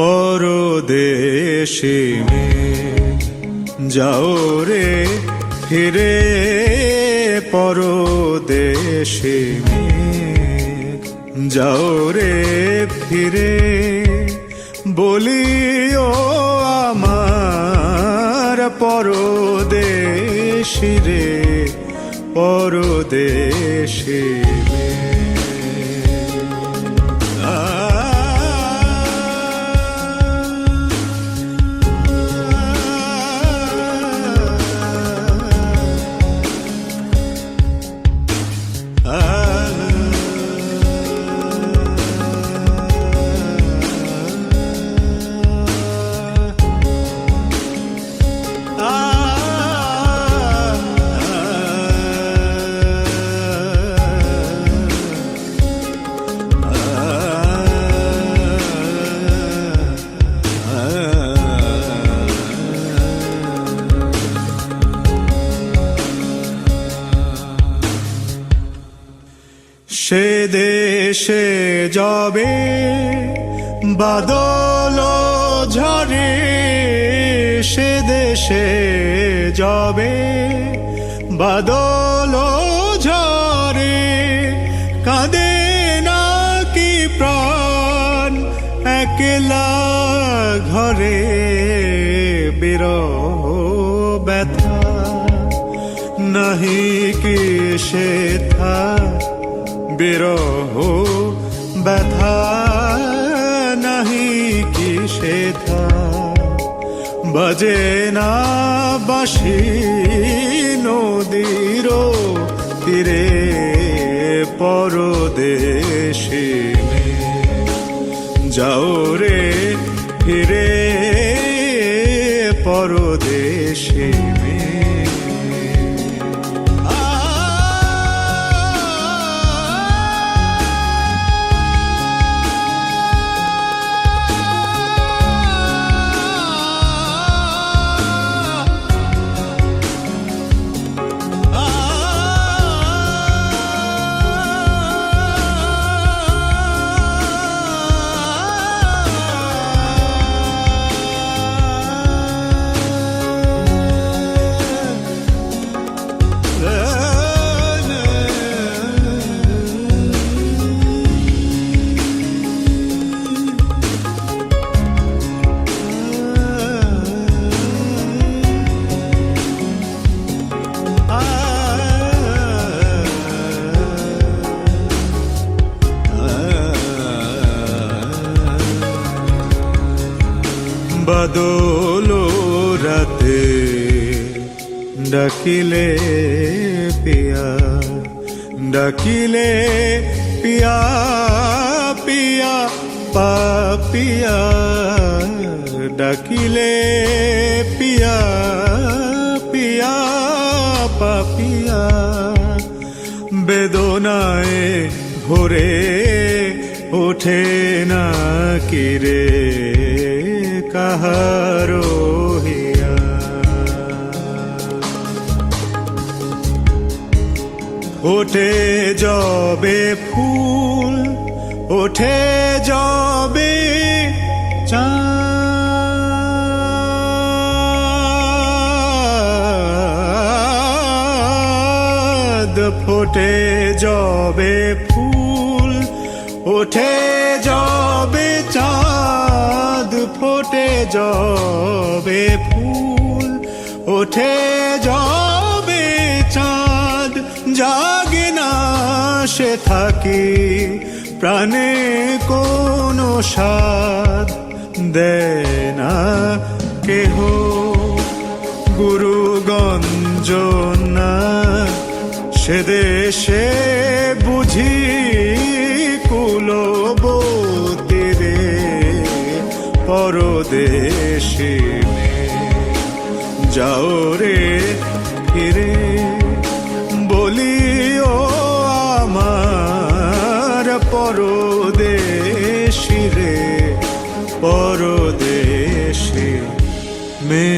পরদেশে যাও রে ফিরে পরদেশে যাও রে ফিরে বলিও আমার পরদেশি রে পরদেশে সে দেশে যাবে, বাদল ঝরে সে দেশে যাবে, বাদল ঝরে কাঁদে না কি প্রাণ, একলা ঘরে বিরহ ব্যথা, নাহি কি সে থা বিরহ, ব্যথা নাহি কি সে থা বাজে না বাসি নদীর তীরে পরদেশে যাও রে ফিরে পরদেশে বাদলো রাতে ডাকিলে পিয়া ডাকিলে পিয়া পিয়া পাপিয়া ডাকিলে পিয়া পিয়া পাপিয়া বেদনায় ভরে ওঠে না কিরে কাহারো হিয়া ওঠে যবে ফুল ওঠে যবে চাঁদ ফোটে যবে ফুল ওঠে যবে চাঁদ যবে ফুল ওঠে যবে চাঁদ, জাগে না সে থাকি প্রাণে কোনো স্বাদ, দেয় না কেহ। গুরুগঞ্জ না, সে দেশে বুঝি পরদেশে যাও রে ফিরে। বলিও আমার পরদেশি রে পরদেশে মে